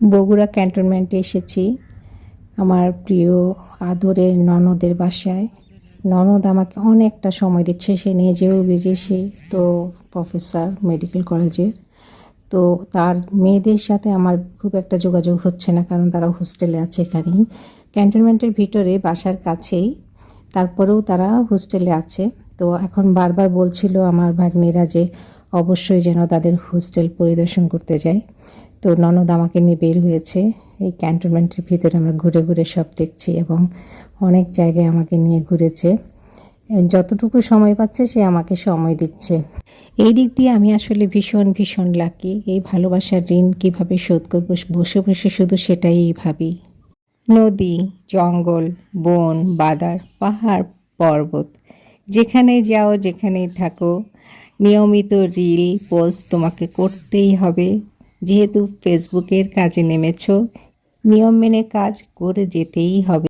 বগুড়া ক্যান্টনমেন্টে এসেছি। আমার প্রিয় আদরের ননদের বাসায়। ননদ আমাকে অনেকটা সময় দিচ্ছে, সে নিজেও বিদেশি তো প্রফেসর মেডিকেল কলেজের তো তার মেয়েদের সাথে আমার খুব একটা যোগাযোগ হচ্ছে না, কারণ তারা হোস্টেলে আছে এখানেই। ক্যান্টনমেন্টের ভিতরে বাসার কাছেই, তারপরেও তারা হোস্টেলে আছে। তো এখন বারবার বলছিল আমার ভাগ্নিরা যে অবশ্যই যেন তাদের হোস্টেল পরিদর্শন করতে যায়। তো ননদ আমাকে নিয়ে বের হয়েছে। এই ক্যান্টনমেন্টের ভিতরে আমরা ঘুরে ঘুরে সব দেখছি এবং অনেক জায়গায় আমাকে নিয়ে ঘুরেছে। যতটুকু সময় পাচ্ছে সে আমাকে সময় দিচ্ছে। এই দিক দিয়ে আমি আসলে ভীষণ ভীষণ লাকি এই ভালোবাসার ঋণ কীভাবে শোধ করব, বসে বসে শুধু সেটাই ভাবি। নদী, জঙ্গল, বন, বাদার, পাহাড়, পর্বত। যেখানে যাও, যেখানেই থাকো, নিয়মিত রিল, পোস্ট তোমাকে করতেই হবে। যেহেতু ফেসবুকের কাজে নেমেছ নিয়ম মেনে কাজ করে যেতেই হবে।